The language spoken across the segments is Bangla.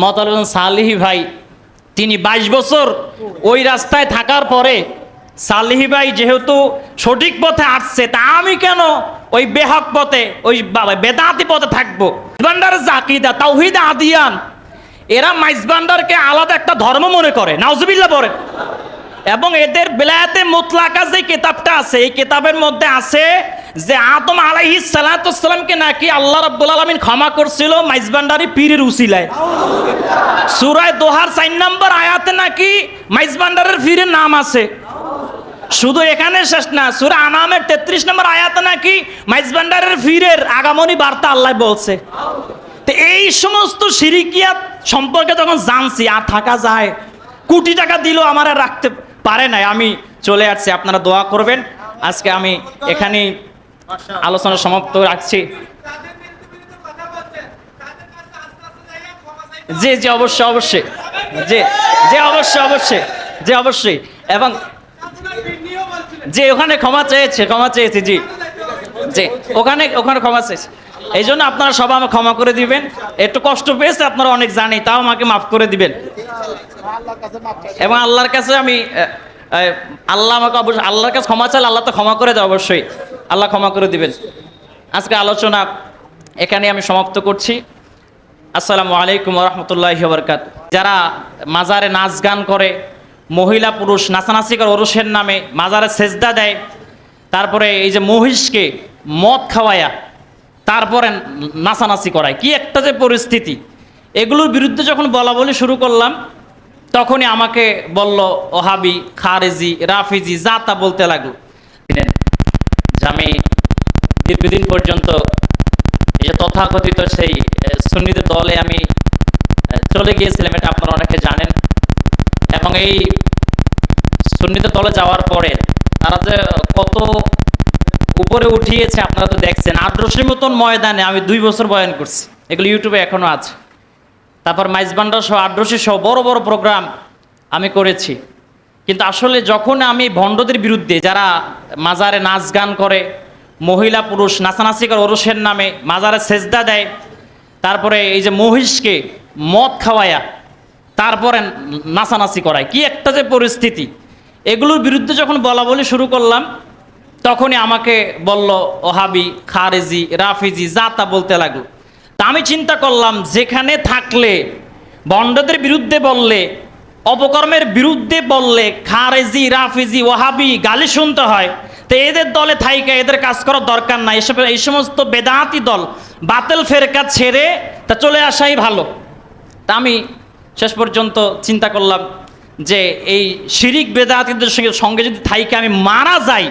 মতালুন সালিহি ভাই, তিনি বাইশ বছর ওই রাস্তায় থাকার পরে সালিহি ভাই যেহেতু সঠিক পথে আসছে, তা আমি কেন ওই বেহক পথে, ওই বেদাতি পথে থাকব? জাকিদা, তাওহিদ আদিয়ান, এরা মাইজবান্ডারকে আলাদা একটা ধর্ম মনে করে, নাউজুবিল্লাহ পরে এবং এদের বেলায়াতে মুতলাকা যে কিতাবটা আছে, এই কিতাবের মধ্যে আছে যে আদম আলাইহি সালাতামকে নাকি আল্লাহ রাব্বুল আলামিন ক্ষমা করছিল মাইজবান্ডারি পীরের উসিলায়। সুরায় দোহার চার নম্বর আয়াতে নাকি মাইজবান্ডারের পীরের নাম আছে। শুধু এখানে শেষ না, সুরা আনামের তেত্রিশ নম্বর আয়াতে নাকি মাইজবান্ডারের ফিরের আগামনী বার্তা আল্লাহ বলছে। তো এই সমস্ত সিরিকিয়াত সম্পর্কে যখন জানছি, আর থাকা যায়, কোটি টাকা দিলেও আমার রাখতে পারে নাই। আমি চলে আসছি, আপনারা দোয়া করবেন। আজকে আমি এখানেই আলোচনা সমাপ্ত রাখছি। জি জি, অবশ্যই অবশ্যই। জি জি, অবশ্যই অবশ্যই, জি, অবশ্যই। এবং যে ওখানে ক্ষমা চেয়েছে ক্ষমা চেয়েছে, জি। জি, ওখানে ওখানে ক্ষমা চেয়েছে। এই জন্য আপনারা সবাই আমাকে ক্ষমা করে দিবেন। একটু কষ্ট পেয়েছে, আপনারা অনেক জানি, তাও আমাকে মাফ করে দিবেন। এবং আল্লাহর কাছে আমি আল্লাহ আমাকে অবশ্যই, আল্লাহর কাছে ক্ষমা চাইলে আল্লাহ তো ক্ষমা করে দেয় অবশ্যই। আল্লাহ ক্ষমা করে দিবেন। আজকে আলোচনা এখানে আমি সমাপ্ত করছি। আসসালামু আলাইকুম রহমতুল্লাহ বরকাত যারা মাজারে নাচ গান করে, মহিলা পুরুষ নাচানাচি করে ওরসের নামে মাজারে সেজদা দেয়, তারপরে এই যে মহিষকে মদ খাওয়ায়া তারপরে নাচানাচি করায়, কি একটা যে পরিস্থিতি। এগুলোর বিরুদ্ধে যখন বলা বলি শুরু করলাম, তখনই আমাকে বলল, ওহাবি, খারেজি, রাফিজি, যা তা বলতে লাগল। যে আমি দীর্ঘদিন পর্যন্ত এই যে তথাকথিত সেই সুন্নিদের দলে আমি চলে গিয়েছিলাম, এটা আপনারা অনেকে জানেন। এবং এই সুন্নিত দলে যাওয়ার পরে তারা যে কত উপরে উঠিয়েছে, আপনারা তো দেখছেন। আদ্রসের মতন ময়দানে আমি দুই বছর বয়ান করছি। এগুলো ইউটিউবে এখনও আছে। তারপর মাইজবান্ডা সহ, আদ্রসি সহ বড় বড় প্রোগ্রাম আমি করেছি। কিন্তু আসলে যখন আমি ভণ্ডদের বিরুদ্ধে যারা মাজারে নাচ গান করে, মহিলা পুরুষ নাচানাচি করে ওরসের নামে মাজারে সেজদা দেয়, তারপরে এই যে মহিষকে মদ খাওয়ায়া তারপরে নাচানাচি করায়, কি একটা যে পরিস্থিতি। এগুলোর বিরুদ্ধে যখন বলা বলি শুরু করলাম, তখনই আমাকে বলল, ওহাবি, খারেজি, রাফিজি যা তা বলতে লাগল। তা আমি চিন্তা করলাম, যেখানে থাকলে বন্ডদের বিরুদ্ধে বললে অপকর্মের বিরুদ্ধে বললে খারেজি, রাফিজি ওহাবি গালি শুনতে হয়। তো এদের দলে থাইকা এদের কাজ করার দরকার নাই। এসব এই সমস্ত বেদাতি দল বাতেল ফেরকা ছেড়ে তা চলে আসাই ভালো। তা আমি শেষ পর্যন্ত চিন্তা করলাম যে এই শিরিক বেদাতিদের সঙ্গে সঙ্গে যদি থাইকে আমি মারা যাই,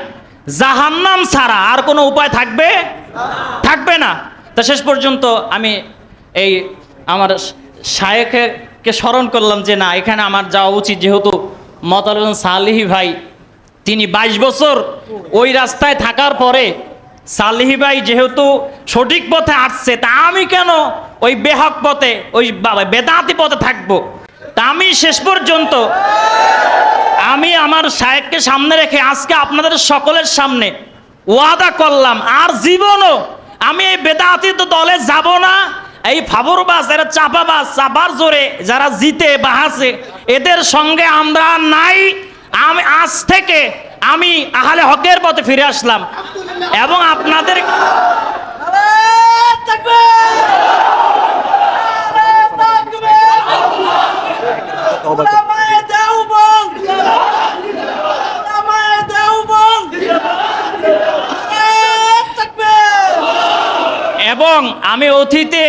জাহান্নাম ছাড়া আর কোনো উপায় থাকবে? থাকবে না। তা শেষ পর্যন্ত আমি এই আমার শায়েখকে স্মরণ করলাম যে না, এখানে আমার যাওয়া উচিত যেহেতু মতালুন সালিহি ভাই, তিনি বাইশ বছর ওই রাস্তায় থাকার পরে সালিহি ভাই যেহেতু সঠিক পথে আসছে, তা আমি কেন ওই বেহক পথে, ওই বেদাতি পথে থাকব? তা আমি শেষ পর্যন্ত আমি আমার সাহেবকে সামনে রেখে আজকে আপনাদের সকলের সামনে ওয়াদা করলাম, আর জীবনও আমি এই বেদাতীত দলে যাব না এই ফাবরবাস এরা চাপাবাস চাপার জোরে যারা জিতে বা হাসে, এদের সঙ্গে আমরা নাই। আমি আজ থেকে আমি আহলে হকের পথে ফিরে আসলাম। এবং আপনাদের এবং আমি অতীতে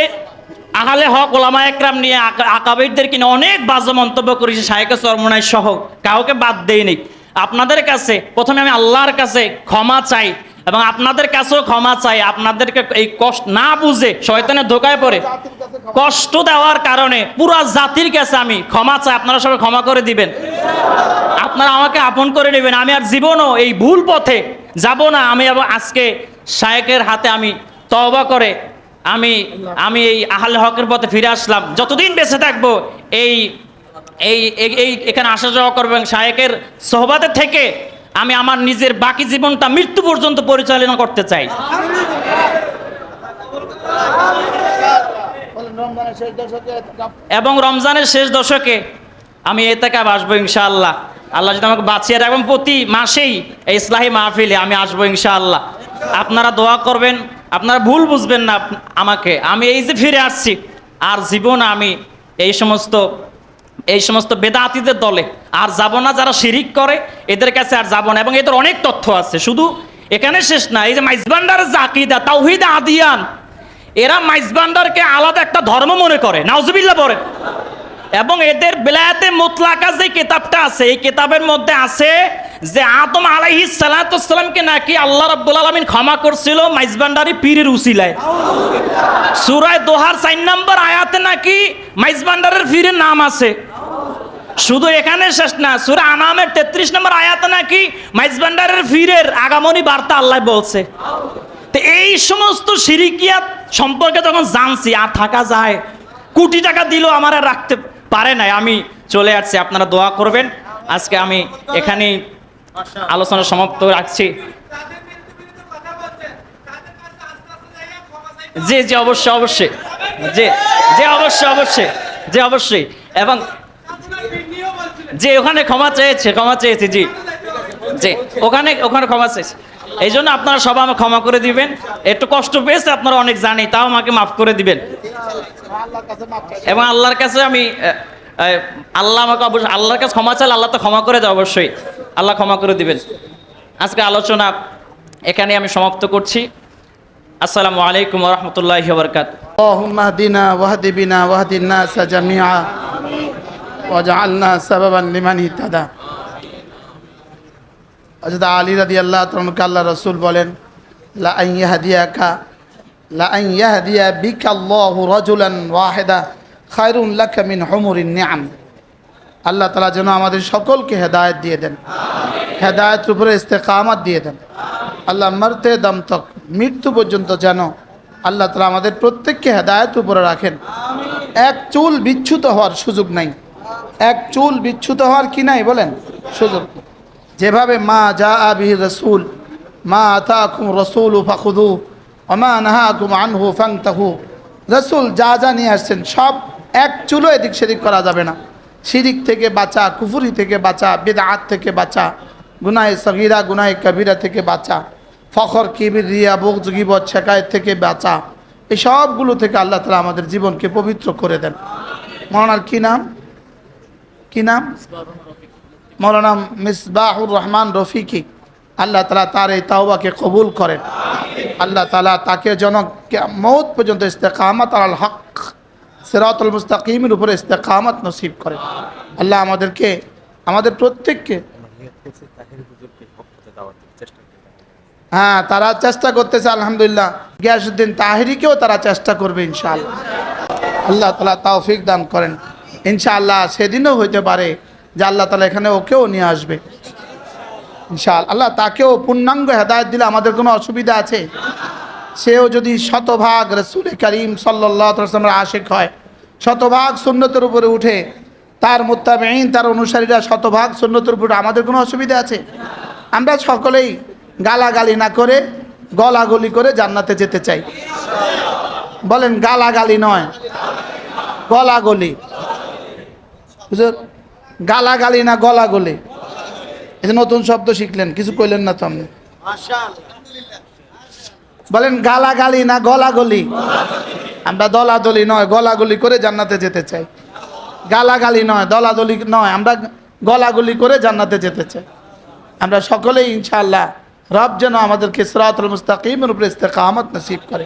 আহলে হক ওলামা একরাম নিয়ে আকা- আকাবিরদের কিনে অনেক বাজে মন্তব্য করেছি শাহেকে চরমনাই সহ। কাউকে বাদ দেইনি আপনাদের কাছে প্রথমে আমি আল্লাহর কাছে ক্ষমা চাই এবং আপনাদের কাছেও ক্ষমা চাই। আপনাদেরকে এই কষ্ট না বুঝে শয়তানের ধোকায় পড়ে কষ্ট দেওয়ার কারণে পুরা জাতির কাছে আমি ক্ষমা চাই। আপনারা সবাই ক্ষমা করে দিবেন। আপনারা আমাকে আপন করে নেবেন। আমি আর জীবনও এই ভুল পথে যাব না। আমি আজকে শায়েকের হাতে আমি তওবা করে আমি আমি এই আহলে হকের পথে ফিরে আসলাম। যতদিন বেঁচে থাকব, এই এই, এই- এখানে আসা যাওয়া করব এবং শায়েকের সোহবাতে থেকে আমি আমার নিজের বাকি জীবনটা মৃত্যু পর্যন্ত পরিচালনা করতে চাই। এবং রমজানের শেষ দশকে আমি এ থেকে আসব ইনশাআল্লাহ। আল্লাহ যদি আমাকে বাঁচিয়ে রাখবেন প্রতি মাসেই এই ইসলাহি মাহফিলে আমি আসব ইনশাআল্লাহ। আপনারা দোয়া করবেন আপনারা ভুল বুঝবেন না আমাকে। আমি এই যে ফিরে আসছি, আর জীবন আমি এই সমস্ত এই সমস্ত বেদাতিদের দলে। আর যাব না যারা শিরিক করে, এদের কাছে আর যাব না। এবং এদের অনেক তথ্য আছে। শুধু এখানে শেষ না, এই যে মাইজবান্ডারের যে আকিদা, তাওহিদ আদিয়ান, এরা মাইজবান্ডারকে আলাদা একটা ধর্ম মনে করে, নাউজুবিল্লাহ পরে এবং এদের বেলায়াতে মোতলাকা যে কিতাবটা আছে, এই কিতাবের মধ্যে আছে যে আদম আলাইহিস সালাতামকে নাকি আল্লাহ রাব্বুল আলামিন ক্ষমা করছিল, মাইজবান্ডারি পীরের উসিলায়। সূরায় দোহার চার নম্বর আয়াতে নাকি মাইজবান্ডারের পীরের নাম আছে। শুধু এখানে শেষ না, সূরা আনামের তেত্রিশ নম্বর আয়াতে নাকি মাইজবান্ডারের ফিরের আগামনী বার্তা আল্লাহ বলছে। তো এই সমস্ত সিরিকিয়াত সম্পর্কে যখন জানছি, আর থাকা যায়, কোটি টাকা দিলেও আমার রাখতে পারে নাই। আমি চলে আসছি, আপনারা দোয়া করবেন। আজকে আমি এখানেই আলোচনা সমাপ্ত রাখছি। জি জি, অবশ্যই অবশ্যই। জি জি, অবশ্যই অবশ্যই, জি, অবশ্যই। এবং যে ওখানে ক্ষমা চেয়েছে ক্ষমা চেয়েছে, জি। জি, ওখানে ওখানে ক্ষমা চেয়েছে। এই জন্য আপনারা সবাই আমাকে ক্ষমা করে দিবেন। একটু কষ্ট পেয়েছে, আপনারা অনেক জানি, তাও আমাকে মাফ করে দিবেন। এবং আল্লাহর কাছে আমি আল্লাহ আমাকে অবশ্যই, আল্লাহর কাছে ক্ষমা চাইলে আল্লাহ তো ক্ষমা করে দেয় অবশ্যই। আল্লাহ ক্ষমা করে দিবেন। আজকে আলোচনা এখানে আমি সমাপ্ত করছি। আসসালামু আলাইকুম রহমতুল্লাহ বরকাত ওহমাহদিনা ওয়াহদিবিনা ওয়াহদিনা সাজামিয়া আল্লাহ রসুল বলেন, লা আন রাজুলান মিন আল্লাহ তালা যেন আমাদের সকলকে হেদায়ত দিয়ে দেন। হেদায়েতের উপরে ইস্তেকামাত দিয়ে দেন। আল্লাহ মরতে দম তক, মৃত্যু পর্যন্ত যেন আল্লাহ তালা আমাদের প্রত্যেককে হেদায়েত উপরে রাখেন। এক চুল বিচ্ছুত হওয়ার সুযোগ নাই। এক চুল বিচ্ছুত হওয়ার কি নাই বলেন? সুযোগ যেভাবে মা যা আবিহি রসুল, মা আতা কুম রসুল ফাখুদু অমা নাহা কুম আনহু ফাংতাহু রসুল যা যা নিয়ে আসছেন সব এক চুলও এদিক সেদিক করা যাবে না। শিরিক থেকে বাঁচা, কুফুরি থেকে বাঁচা, বেদাত থেকে বাঁচা, গুনায় সগিরা, গুনায় কবিরা থেকে বাঁচা, ফখর, কিবির, রিয়া, বুক, গিবত শেখায়ত থেকে বাঁচা, এই সবগুলো থেকে আল্লাহ তালা আমাদের জীবনকে পবিত্র করে দেন। মৌলানার কি নাম? কি নাম? মৌলানা মিসবাহুর রহমান রফিকি। আল্লাহ তালা তার এই তাওবাকে কবুল করেন। আল্লাহ তালা তাকে যেন মৌত পর্যন্ত ইস্তেকামত আল হক সিরাতুল মুস্তাকিমের উপরে ইস্তেকামত নসিব করেন আল্লাহ আমাদেরকে, আমাদের প্রত্যেককে হ্যাঁ তারা চেষ্টা করতেছে, আলহামদুলিল্লাহ। গিয়াসুদ্দিন তাহিরিকেও তারা চেষ্টা করবে, ইনশাআল্লাহ। আল্লাহ তালা তৌফিক দান করেন। ইনশাআল্লাহ সেদিনও হইতে পারে যে আল্লাহ তালা এখানে ওকেও নিয়ে আসবে। ইনশাআল্লাহ, আল্লাহ তাকেও পূর্ণাঙ্গ হেদায়ত দিলে আমাদের কোনো অসুবিধা আছে? সেও যদি শতভাগ রসুল করিম সাল্লামের আশেক হয় শতভাগ সুন্নতের উপরে উঠে তার মোত্তাবেইন তার অনুসারীরা শতভাগ সুন্নতের উপরে আমাদের কোনো অসুবিধা আছে? আমরা সকলেই গালাগালি না করে গলাগলি করে জান্নাতে যেতে চাই। বলেন গালাগালি নয় গলাগলি। বুঝলেন? গালাগালি না গলাগলি। এই নতুন শব্দ শিখলেন কিছু কইলেন না তো আপনি? বলেন গালাগালি না গলাগলি? আমরা দলাদলি নয়, গলাগলি করে জান্নাতে যেতে চাই। গালাগালি নয়, দলাদলি নয়, আমরা গলাগলি করে জান্নাতে যেতে চাই। আমরা সকলেই ইনশাআল্লাহ রব যেন আমাদেরকে সিরাতুল মুস্তাকিমের উপরে ইস্তেকামত নসিব করে।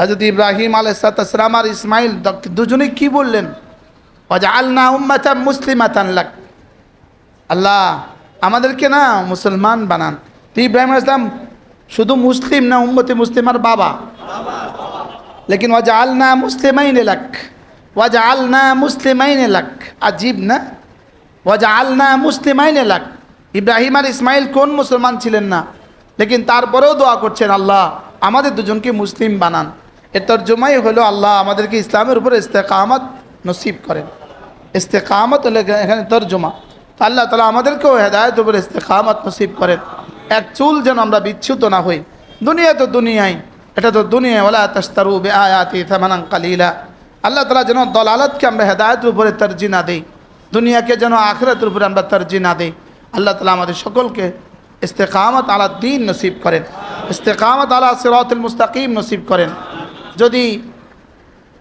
হযরত ইব্রাহিম আলাইহিসসালাম আর ইসমাইল দ- দুজনেই কি বললেন? ওয়াজআলনা উম্মাতাম মুসলিমাতান লাক। আল্লাহ, আমাদেরকে না মুসলমান বানান। ইব্রাহিম ইসলাম শুধু মুসলিম না উম্মতে মুসলিমার বাবা? লেকিন ওয়াজা আলনা মুসলিমাইন লাক ওয়াজা আলনা মুসলিমাইন লাক আজীব না ওয়াজা আলনা মুসলিমাইন লাক ইব্রাহিম আর ইসমাইল কোন মুসলমান ছিলেন না লেকিন তারপরেও দোয়া করছেন আল্লাহ, আমাদের দুজনকে মুসলিম বানান। এর তর্জমাই হলো আল্লাহ আমাদেরকে ইসলামের উপরে ইস্তেকামত নসিব করেন। ইস্তেকামত হলে এখানে তর্জমা। আল্লাহ তালা আমাদেরকেও হেদায়ত উপরে ইস্তেকামত নসিব করেন। এক চুল যেন আমরা বিচ্যুত না হই। দুনিয়া তো দুনিয়ায় এটা তো দুনিয়া ওলা তাস্তারু বে আয়াতি থামানাং কালিলা। আল্লাহ তালা যেন দলালতকে আমরা হেদায়তের উপরে তর্জি না দিই, দুনিয়াকে যেন আখরাতের উপরে আমরা তর্জি না দিই। আল্লাহ তালা আমাদের সকলকে ইস্তেকামত আলা দিন নসিব করেন, ইস্তেকামত আলা সিরাতুল মুস্তাকিম নসিব করেন। যদি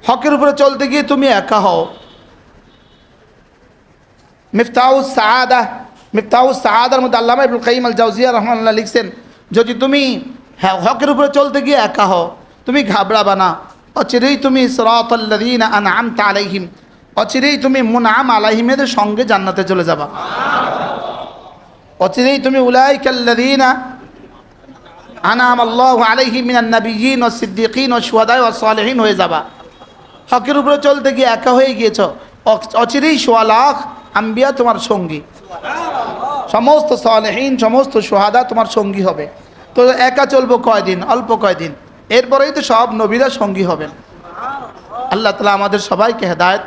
হকের উপরে চলতে গিয়ে তুমি একা হও, মিফতাউস সাআদা, মিফতাউস সাআদার মধ্যে আল্লামা ইবুল কাইম আল জাউজিয়া রহমানুল্লাহ লিখছেন, যদি তুমি হ্যাঁ হকের উপরে চলতে গিয়ে একা হও। তুমি ঘাবড়াবা না। অচিরেই তুমি সরাতল্লাদিন আনআমতা আলাইহিম। অচিরেই তুমি মুনআম আলাইহিমেদের সঙ্গে জান্নাতে চলে যাবা। অচিরেই তুমি উলাই উলাইকাল্লাদিনা আনাম আল্লাহ আলাইহিম মিনান নাবিয়িন ও সিদ্দিকিন ও শুহাদা ও সালেহিন হয়ে যাবা। হকের উপরে চলতে গিয়ে একা হয়ে গিয়েছ। অচিরেই সোয়া লাখ আম্বিয়া তোমার সঙ্গী। সমস্ত সালেহীন, সমস্ত সোহাদা তোমার সঙ্গী হবে। তো একা চলবো কয়দিন? অল্প কয়দিন। এরপরেই তো সব নবীরা সঙ্গী হবেন। আল্লাহ তালা আমাদের সবাইকে হেদায়ত